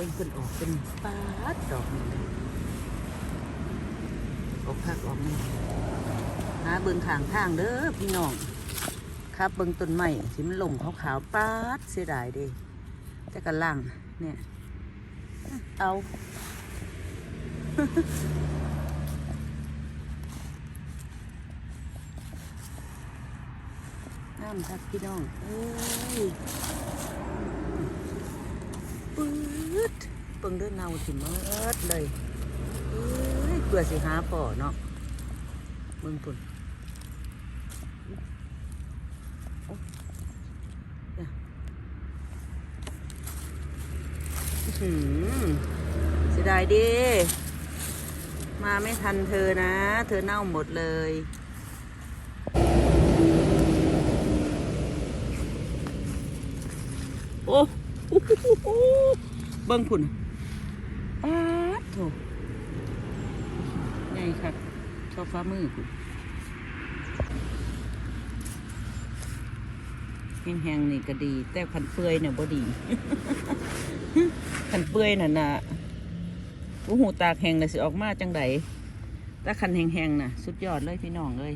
บิ่งเพิ่นออกเป็นปาดดอกนี่ออกพักออกนี่หาเบิ่งข้างทางเด้อพี่น้องครับเบิ่งต้นไม้ที่มันหล่มขาวๆปาดเสียดายเด้แต่กันล่างเนี่ยเอาน้ำครับพี่น้องเอ้ย ปื๊ดเบิ่งเด้วยเนาสิเมิดเลยเอ้ยเกลือสิหาป่อเนาะเบิ่งปุ่นโอ้เนี่ยอื้อหือเสียดายดิมาไม่ทันเธอนะ เธอเน่าหมดเลยโอ้ เบิ่งพุ่นอ้าโถไงครับชอบฟ้ามือพุ่นแห้งๆนี่ก็ดี แต่ขันเปื่อยเนี่ยบ่ดีขันเปื่อยน่ะนะผู้หูตากแห้งเลยสิออกมาจังไดแต่ขันแห้งๆน่ะ สุดยอดเลยพี่น้องเลย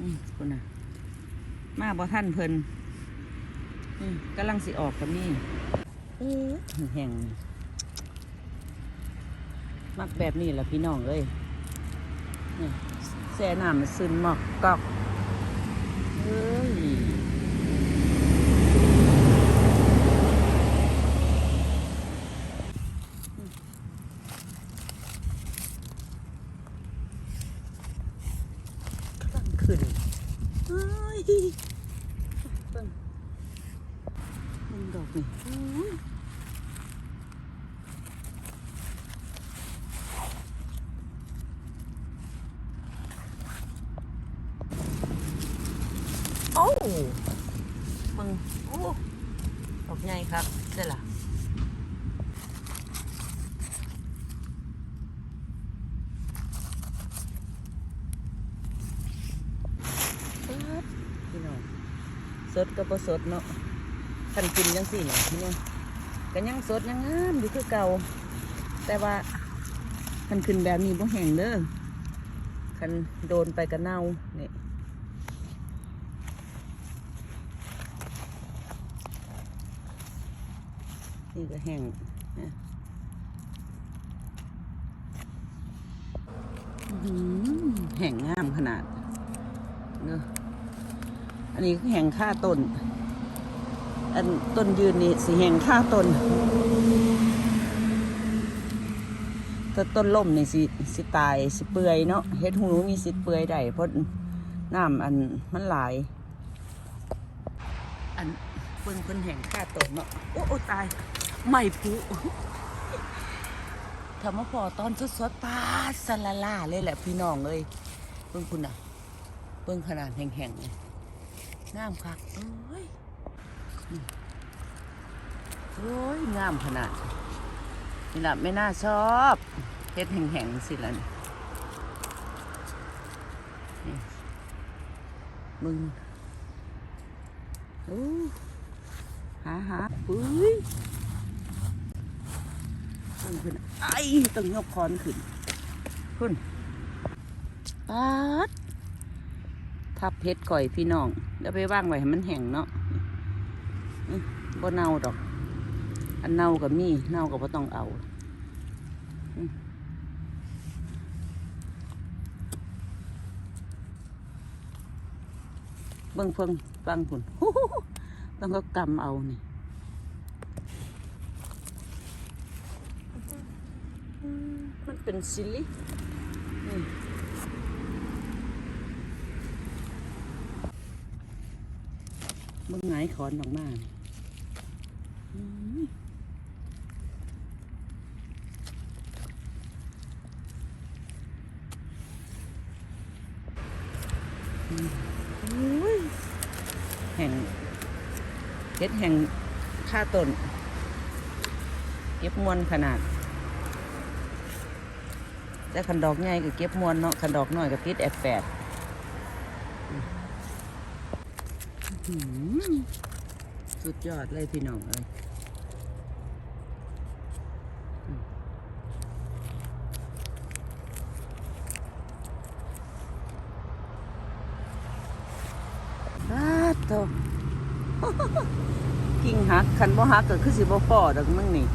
อืมคุณน่ะ มาบ่ท่านเพิ่น กำลังสิออกกับนี่แห้งมักแบบนี้แหละพี่น้องเอ้ยนี่แซ่น้ำมันซึนหมอกกอกเฮ้ยกำลังขึ้นเฮ้ยเบิ่งมัน ดอกนี่โอ้มึงโอ้ดอกใหญ่ครับใช่ล่ะปึ๊ดพี่น้องสดก็บ่สดเนาะ คันกินยังสี่เนี่ยพี่นี่ยก็ยังสดยังงามอยู่คือเก่า แต่ว่าคันขึ้นแบบนี้บ่แห้งเด้อคันโดนไปก็เน่าเนี่ยนี่ก็แห้งแห้งงามขนาดเนอะอันนี้คือแห้งค่าต้น อันต้นยืนนี่สีแหงค่าต้นถ้าต้นล่มนี่สิสิตายสิเปื่อยเนาะเฮ็ดหูหนูมีสิเปื่อยได้เพราะน้ำอันมันหลาย อันเพิ่นเพิ่นแห่งค่าต้นเนาะโอ้โอ้ตายไม่ผูทำมาพอตอนสดๆปาดสลาล่าเลยแหละพี่น้องเลยเพิ่งคุณอะเพิ่งขนาดแห่งๆเลยน้ำคักเอ้ย โอ้ยงามขนาด นี่แหละไม่น่าชอบเฮ็ดแห้งๆสิละนี่มึงโอ้หาหาปุ้ยต้องขึ้นไอ้ต้องยกคอนขึ้นขึ้นปัดทับเพชรก่อยพี่น้องเดี๋ยวไปว่างไว้ให้มันแห้งเนาะ บ่เน่าดอก อันเน่ากับมีเน่ากับว่ต้องเอาเบิ่งเพิ่งฟังผุนต้องก็กำเอานี่มันเป็นซิลินี่เบิ่งไงขอนออกมาน แห่งเฮ็ดแห่งค่าต้นเก็บมวนขนาด แต่ขันดอกใหญ่ก็เก็บมวนเนาะขันดอกน้อยก็ติดแอบแปดอื้อหือ สุดยอดเลยพี่น้องเลยอาตบกิ่งหักคันบ่หักก็คือสิบ่พอดักมึงนี่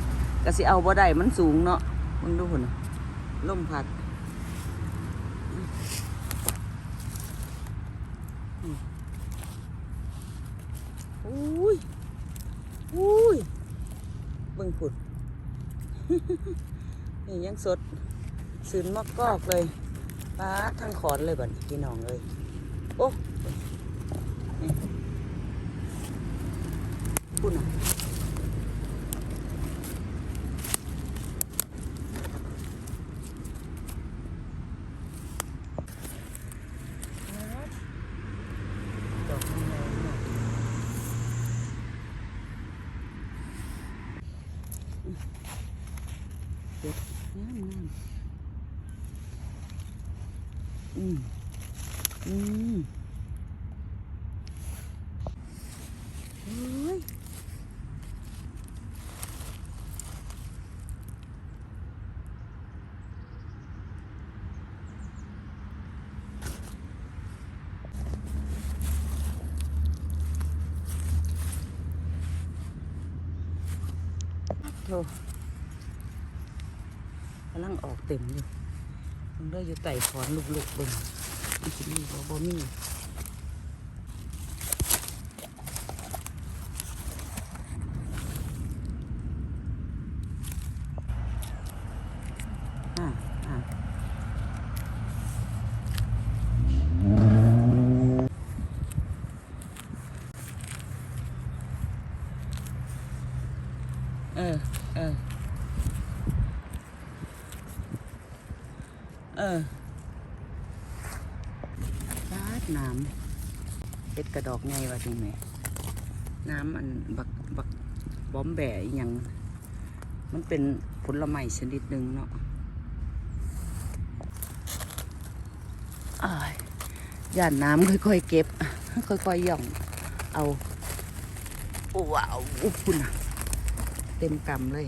ก็สิเอาบ่ได้มันสูงเนาะมึงดูหุ่นลมพัดอุ้ย อุ้ยเบิ่งพุ่นนี่ยังสดสืนมากกอกเลยป้าทั้งขอนเลยบัดนี้พี่น้องเลยโอ้นี่พุ่นอะ ดอกไม้เนี่ย เด็ดงามงามอืมอืมเฮ้ยโธ่ กำลังออกเต็มอยู่มันได้อยู่ไต่ขอนลุกๆเบิ่งมันสิมีบ่บ่มีเออ เออ ออลาดน้ำเฮ็ดกระดอกไงวะทีแม่น้ำอันบักบักบอมแบ่อีหยังมันเป็นผลไม้ชนิดหนึ่งเนาะอ้ายย่านน้ำค่อยๆเก็บ ค่อยๆหย่อง เอาว้าวอุ๊บคุณน่ะเต็มกำเลย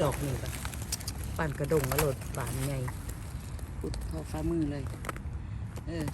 ดอกนี่แบบ ปั่นกระดงอรดบานใหญ่พุดทอฟ้ามือเลย เออ